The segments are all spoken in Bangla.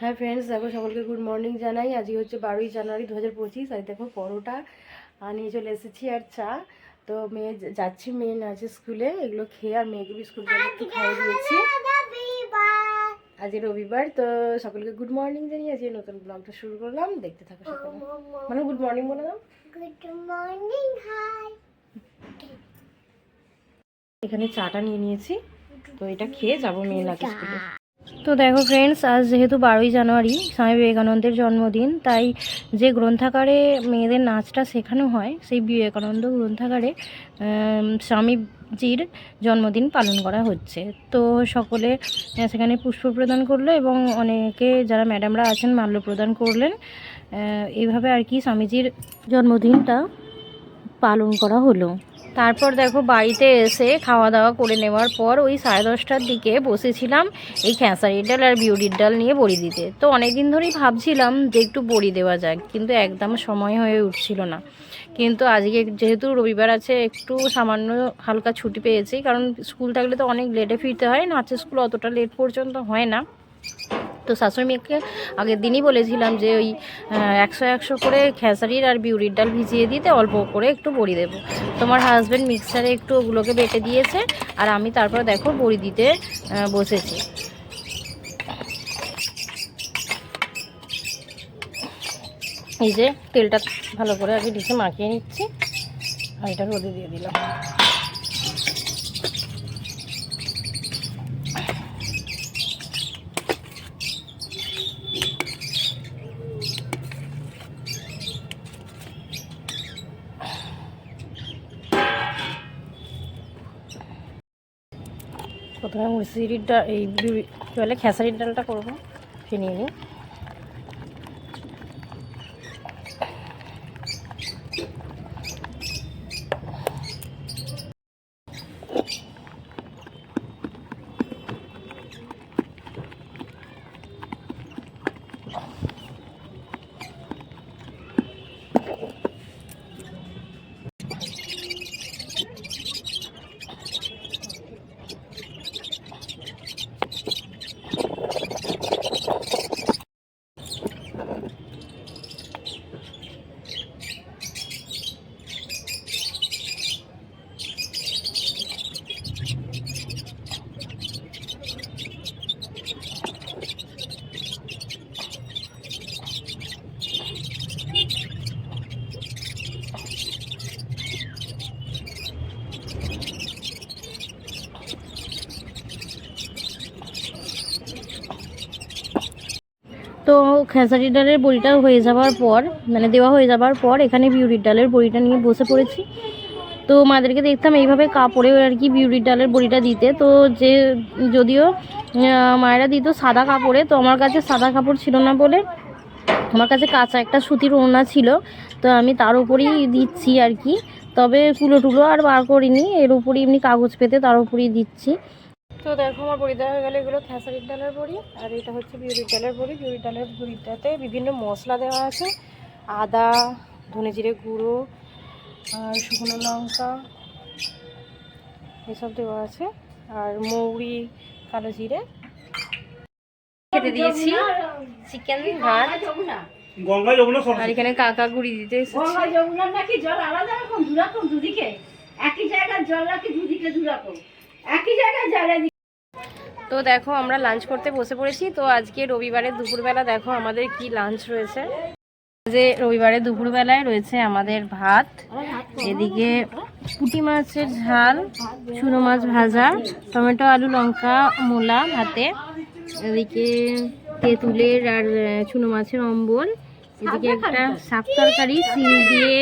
হ্যাঁ ফ্রেন্ডস দেখো সকলকে গুড মর্নিং জানাই। আজকে হচ্ছে বারোই জানুয়ারি দু হাজার পঁচিশ আজ দেখো পরোটা আর নিয়ে চলে এসেছি আর চা। তো মেয়ে যাচ্ছি মেয়ে নাচে স্কুলে এগুলো খেয়ে আর মেয়েকে বিস্কুট একটু খাইয়ে দিয়েছি আজ রবিবার তো সকলকে গুড মর্নিং জানিয়ে আজকে নতুন ব্লগটা শুরু করলাম। দেখতে থাকো সকালে। মানে গুড মর্নিং বলে দাও। গুড মর্নিং হাই এখানে চাটা নিয়ে নিয়েছি। তো এটা খেয়ে যাব মেয়ে নাচে স্কুলে তো দেখো ফ্রেন্ডস আজ যেহেতু বারোই জানুয়ারি, স্বামী বিবেকানন্দের জন্মদিন, তাই যে গ্রন্থাগারে মেয়েদের নাচটা শেখানো হয়, সেই বিবেকানন্দ গ্রন্থাগারে স্বামীজির জন্মদিন পালন করা হচ্ছে। তো সকলে সেখানে পুষ্প প্রদান করল এবং অনেকে যারা ম্যাডামরা আছেন, মাল্য প্রদান করলেন। এইভাবে আর কি স্বামীজির জন্মদিনটা পালন করা হলো। তারপর দেখো বাড়িতে এসে খাওয়া দাওয়া করে নেওয়ার পর ওই সাড়ে দশটার দিকে বসেছিলাম এই খেসারির ডাল আর বিউরির ডাল নিয়ে বড়ি দিতে। তো অনেক দিন ধরেই ভাবছিলাম যে একটু বড়ি দেওয়া যাক, কিন্তু একদম সময় হয়ে উঠছিল না। কিন্তু আজকে যেহেতু রবিবার আছে, একটু সামান্য হালকা ছুটি পেয়েছি, কারণ স্কুল থাকলে তো অনেক লেটে ফিরতে হয় নাচের স্কুল অতটা লেট পর্যন্ত হয় না। তো শাশুড়ি মেয়েকে আগের দিনই বলেছিলাম যে ওই একশো একশো করে খেসারির আর বিউরির ডাল ভিজিয়ে দিতে অল্প করে একটু বড়ি দেবো। তোমার হাজব্যান্ড মিক্সারে একটু ওগুলোকে বেটে দিয়েছে আর আমি তারপর দেখো বড়ি দিতে বসেছি। এই যে তেলটা ভালো করে আগে ডিশে মাখিয়ে নিচ্ছি। আর এটা রোদে দিয়ে দিলাম। প্রথমে মুসিরির ডাল এই কী খেসারির ডালটা করব ফিনিয়ে নিই। তো খেসারি ডালের বড়িটা হয়ে যাওয়ার পর মানে দেওয়া হয়ে যাওয়ার পর, এখানে বিউরির ডালের বড়িটা নিয়ে বসে পড়েছি। তো মাদেরকে দেখতাম এইভাবে কাপড়ে আর কি বিউরির ডালের বড়িটা দিতে। তো যে যদিও মায়েরা দিত সাদা কাপড়ে, তো আমার কাছে সাদা কাপড় ছিল না বলে আমার কাছে কাঁচা একটা সুতির ওড়না ছিল। তো আমি তার উপরেই দিচ্ছি আর কি। তবে কুলো টুলো আর বার করিনি, এর উপরই এমনি কাগজ পেতে তার উপরেই দিচ্ছি। তো দেখো আমার বড়ি দেওয়া হয়ে গেলে এগুলো খেসারির ডালের বড়ি আর এটা হচ্ছে বিউরির ডালের বড়ি। বিউরির ডালের বড়িটাতে বিভিন্ন মশলা দেওয়া আছে। আদা ধনে জিরে গুঁড়ো আর শুকনো লঙ্কা এসব দেওয়া আছে। আর মৌরি কালো জিরে। খেতে দিয়েছি। চিকেন ভাত। আর এখানে কাকা গুড়ি দিতে গঙ্গা নাকি জল আলাদা রকম দুরকম দুদিকে। একই জায়গায় জল নাকি দুদিকে দুরকম। একই জায়গায় তো দেখো আমরা লাঞ্চ করতে বসে পড়েছি। তো আজকে রবিবারের দুপুরবেলা দেখো আমাদের কি লাঞ্চ রয়েছে। যে রবিবারের দুপুরবেলায় রয়েছে আমাদের ভাত এদিকে পুঁটি মাছের ঝাল চুনো মাছ ভাজা টমেটো আলু লঙ্কা মূলা ভাতে এদিকে তেঁতুলের আর চুনো মাছের অম্বল এদিকে একটা শাক তরকারি সিম দিয়ে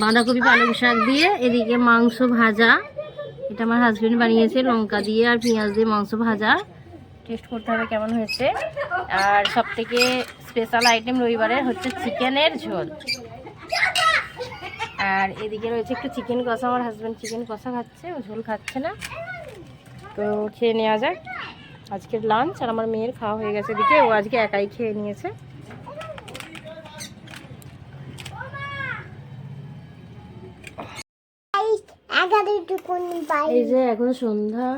বাঁধাকপি পালং শাক দিয়ে এদিকে মাংস ভাজা এটা আমার হাজবেন্ড বানিয়েছে, লঙ্কা দিয়ে আর পেঁয়াজ দিয়ে মাংস ভাজা। টেস্ট করতে হবে কেমন হয়েছে। আর সব থেকে স্পেশাল আইটেম রবিবারের হচ্ছে চিকেনের ঝোল। আর এদিকে রয়েছে একটু চিকেন কষা, আমার হাজব্যান্ড চিকেন কষা খাচ্ছে, ও ঝোল খাচ্ছে না। তো খেয়ে নেওয়া যাক। আজকের লাঞ্চ আর আমার মেয়ের খাওয়া হয়ে গেছে এদিকে, ও আজকে একাই খেয়ে নিয়েছে। এই যে এখন সন্ধ্যা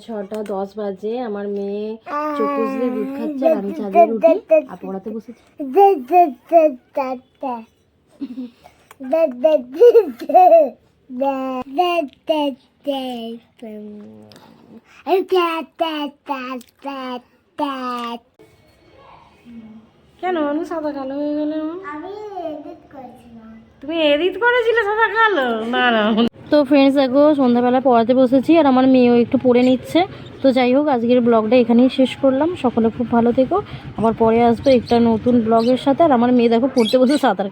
ছটা দশ বাজে আমার মেয়ে চকুস দিয়ে দুধ খাচ্ছে আর আমি চা দিয়ে রুটি আর পড়াতে বসেছি কেন আমি সাদা কালো হয়ে গেলে তুমি এডিট করেছিলে সাদা কালো না না তো ফ্রেন্ডস দেখো, সন্ধ্যাবেলা পড়াতে বসেছি আর আমার মেয়েও একটু পড়ে নিচ্ছে। তো যাই হোক, আজকের ব্লগটা এখানেই শেষ করলাম। সকলে খুব ভালো থেকো। আবার পরে আসব একটা নতুন ব্লগের সাথে। আর আমার মেয়ে দেখো, পড়তে বসে সাঁতার